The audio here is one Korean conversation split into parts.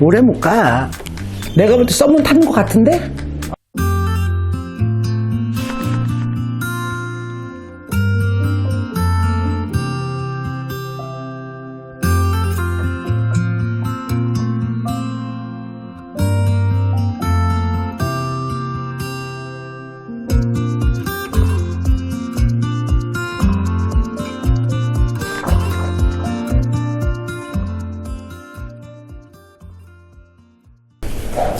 오래 못 가. 내가 볼 때 썸은 타는 것 같은데?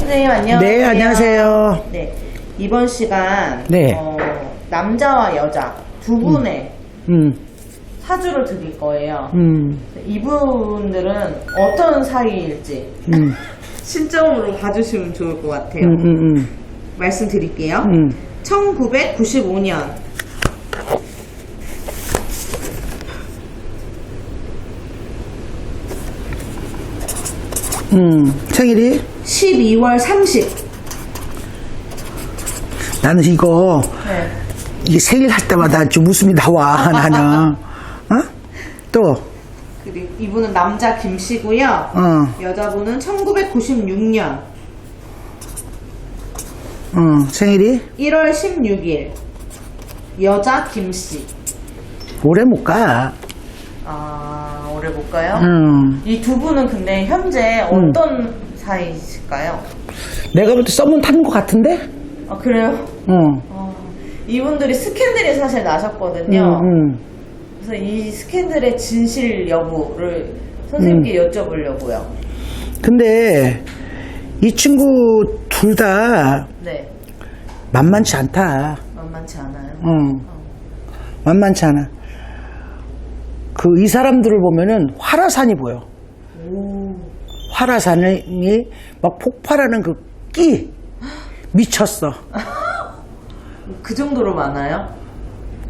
선생님 안녕하세요. 네, 안녕하세요. 네, 이번 시간 네. 어, 남자와 여자 두 분의 음, 사주를 드릴 거예요. 음, 이분들은 어떤 사이일지 음, 신점으로 봐주시면 좋을 것 같아요. 음, 음, 음, 말씀드릴게요. 음. 1995년 음. 생일이? 12월 30. 나는 이거, 네. 이게 생일 할 때마다 좀 웃음이 나와, 나는. 어? 또, 그리고 이분은 남자 김씨고요. 어, 여자분은 1996년 어, 생일이? 1월 16일 여자 김씨. 오래 못 가. 아, 오래 볼까요? 음. 이 두 분은 근데 현재 어떤 사이실까요? 내가 볼 때 썸은 타는 것 같은데? 아, 그래요? 어. 어, 이분들이 스캔들이 사실 음, 나셨거든요. 음. 그래서 이 스캔들의 진실 여부를 선생님께 음. 여쭤보려고요. 근데, 이 친구 둘 다 네. 만만치 않다. 만만치 않아요. 어. 만만치 않아. 그, 이 사람들을 보면은 화라산이 보여. 오. 화라산이 막 폭발하는 그 끼. 미쳤어. 그 정도로 많아요?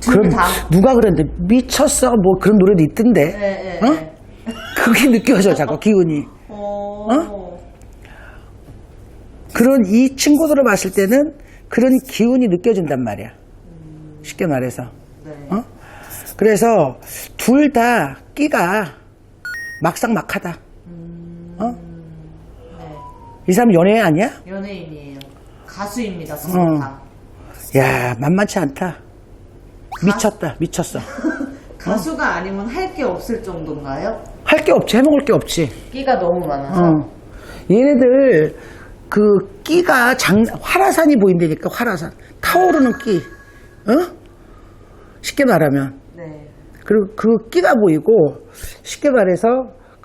그럼 둘 다. 누가 그랬는데 미쳤어 뭐 그런 노래도 있던데. 네, 네, 어? 네. 그게 느껴져 자꾸 기운이. 어. 그런 이 친구들을 봤을 때는 그런 기운이 느껴진단 말이야. 쉽게 말해서. 네. 어? 그래서 둘 다 끼가 막상막하다. 이 사람 연예인 아니야? 연예인이에요. 가수입니다, 어. 다. 야 만만치 않다. 미쳤다, 미쳤어. 가수가 아니면 할 게 없을 정도인가요? 할 게 없지, 해먹을 게 없지. 끼가 너무 많아서. 어. 얘네들 그 끼가 장 화라산이 보인다니까 화라산 타오르는 끼, 어? 쉽게 말하면 네. 그리고 그 끼가 보이고 쉽게 말해서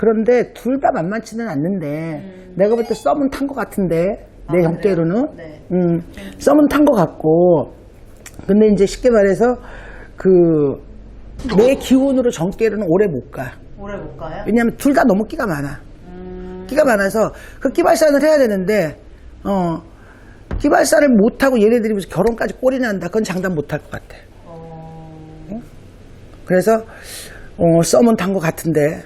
그런데 둘 다 만만치는 않는데 내가 볼 때 썸은 탄 것 같은데 내 음. 아, 형태로는 그래요? 네. 음, 썸은 탄 것 같고 근데 이제 쉽게 말해서 그 내 기운으로 정계로는 오래 못 가. 오래 못 가요? 왜냐면 둘다 너무 끼가 많아. 음, 끼가 많아서 그 끼 발산을 해야 되는데 어, 끼 발산을 못 하고 얘네들이 무슨 결혼까지 꼴이나 한다. 그건 장담 못 할 것 같아. 어, 그래서 어, 썸은 탄 것 같은데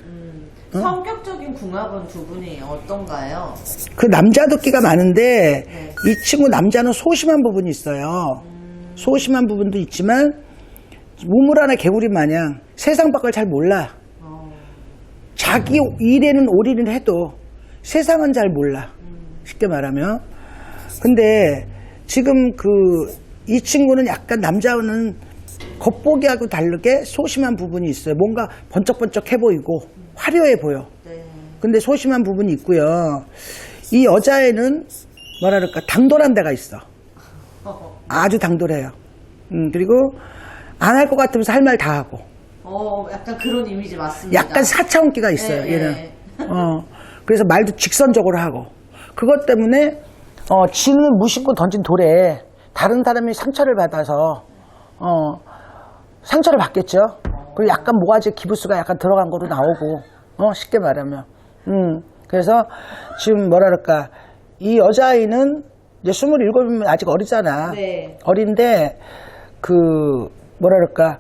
성격적인 궁합은 두 분이 어떤가요? 그 남자도 끼가 많은데 네. 이 친구 남자는 소심한 부분이 있어요. 소심한 부분도 있지만 우물 안에 개구리 마냥 세상 밖을 잘 몰라. 어, 자기 일에는 올인을 해도 세상은 잘 몰라. 쉽게 말하면. 근데 지금 그 이 친구는 약간 남자는 겉보기하고 다르게 소심한 부분이 있어요. 뭔가 번쩍번쩍해 보이고 화려해 보여. 네. 근데 소심한 부분이 있고요. 이 여자애는 뭐랄까 당돌한 데가 있어. 아주 당돌해요. 음, 그리고 안 할 것 같으면서 할 말 다 하고. 어, 약간 그런 이미지 맞습니다. 약간 사차원기가 있어요, 네, 얘는. 네. 어, 그래서 말도 직선적으로 하고. 그것 때문에, 어, 지는 무심코 던진 돌에 다른 사람이 상처를 받아서, 어, 상처를 받겠죠? 그리고 약간 모가지 기부스가 약간 들어간 거로 나오고, 어, 쉽게 말하면. 음, 그래서 지금 뭐랄까, 이 여자아이는 이제 27이면 아직 어리잖아. 네. 어린데, 그, 뭐랄까,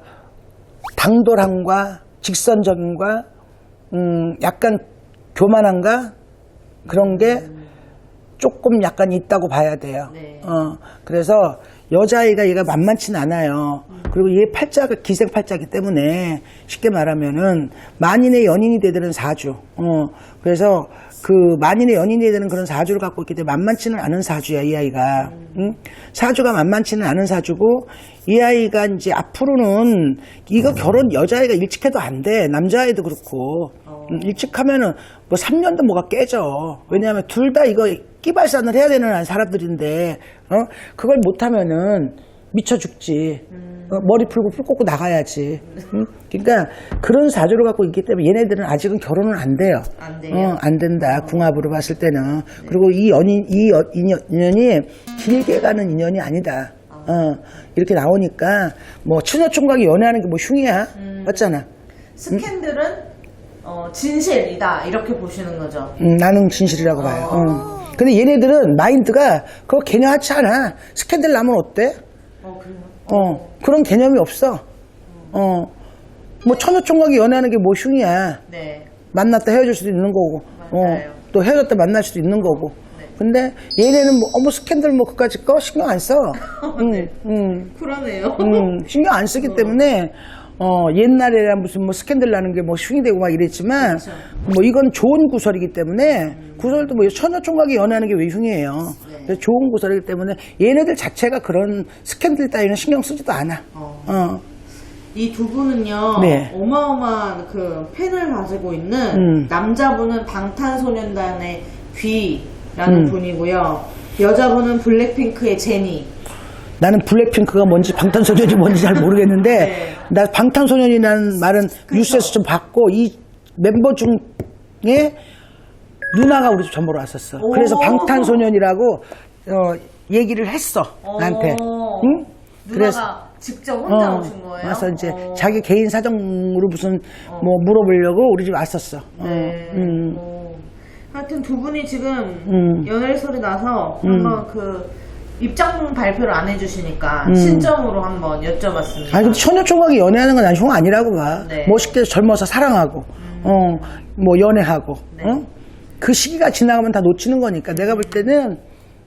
당돌함과 직선적인과 음 약간 교만한가 그런 게 조금 약간 있다고 봐야 돼요. 네. 어 그래서 여자아이가 얘가 만만치는 않아요. 그리고 얘 팔자가 기생 팔자기 때문에 쉽게 말하면은 만인의 연인이 되는 사주. 어, 그래서 그 만인의 연인이 되는 그런 사주를 갖고 있기 때문에 만만치는 않은 사주야, 이 아이가. 응? 사주가 만만치는 않은 사주고, 이 아이가 이제 앞으로는 이거 결혼 여자아이가 일찍 해도 안 돼. 남자아이도 그렇고. 음, 일찍 하면은 뭐 3년도 뭐가 깨져. 왜냐하면 둘 다 이거 끼발산을 해야 되는 사람들인데, 어? 그걸 못하면은 미쳐 죽지. 어, 머리 풀고 풀 꽂고 나가야지. 응? 그러니까 그런 사주를 갖고 있기 때문에 얘네들은 아직은 결혼은 안 돼요. 안 돼요? 어, 안 된다. 궁합으로 봤을 때는. 그리고 이 연인, 이 여- 인연- 인연이 길게 가는 인연이 아니다. 어, 이렇게 나오니까 뭐 처녀총각이 연애하는 게 뭐 흉이야. 맞잖아. 스캔들은 어, 진실이다 이렇게 보시는 거죠. 음, 나는 진실이라고 봐요. 어. 근데 얘네들은 마인드가 그거 개념 하지 않아. 스캔들 나면 어때? 어? 어, 그런 개념이 없어. 어, 뭐 처녀총각이 연애하는 게 뭐 흉이야. 네. 만났다 헤어질 수도 있는 거고, 어, 맞아요. 또 헤어졌다 만날 수도 있는 거고. 네. 근데 얘네는 뭐, 어머, 스캔들 뭐, 그까짓 거 신경 안 써. 응, 응, 그러네요. 응, 신경 안 쓰기 때문에, 어, 옛날에야 무슨 뭐 스캔들 나는 게 뭐 흉이 되고 막 이랬지만, 그렇죠. 뭐 이건 좋은 구설이기 때문에, 구설도 뭐 처녀 총각이 연애하는 게 왜 흉이에요. 네. 좋은 구설이기 때문에 얘네들 자체가 그런 스캔들 따위는 신경 쓰지도 않아. 어. 어. 이두 분은요 네. 어마어마한 그 팬을 가지고 있는 음. 남자분은 방탄소년단의 귀라는 음. 분이고요 여자분은 블랙핑크의 제니 나는 블랙핑크가 뭔지 방탄소년이 뭔지 잘 모르겠는데 네. 나 방탄소년이라는 말은 뉴스에서 좀 봤고 이 멤버 중에 누나가 우리 집 전보러 왔었어. 오. 그래서 방탄소년이라고 어, 얘기를 했어 나한테. 어. 응? 누나가 직접 혼자 어, 오신 거예요? 와서 이제 어. 자기 개인 사정으로 무슨 뭐 물어보려고 우리 집 왔었어. 어, 네. 음. 어. 하여튼 두 분이 지금 음. 연애설이 나서 한번 그 입장 발표를 안 해주시니까 음. 신점으로 한번 여쭤봤습니다. 아니 근데 처녀총각이 연애하는 건난흉 아니라고 봐. 네. 멋있게 젊어서 사랑하고, 어, 뭐 연애하고, 네. 어? 그 시기가 지나가면 다 놓치는 거니까 내가 볼 때는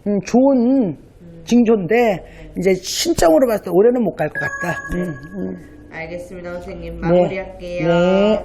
음, 좋은 징조인데 이제 신점으로 봤을 때 올해는 못 갈 것 같다. 음, 음. 알겠습니다, 선생님. 네. 마무리할게요. 네.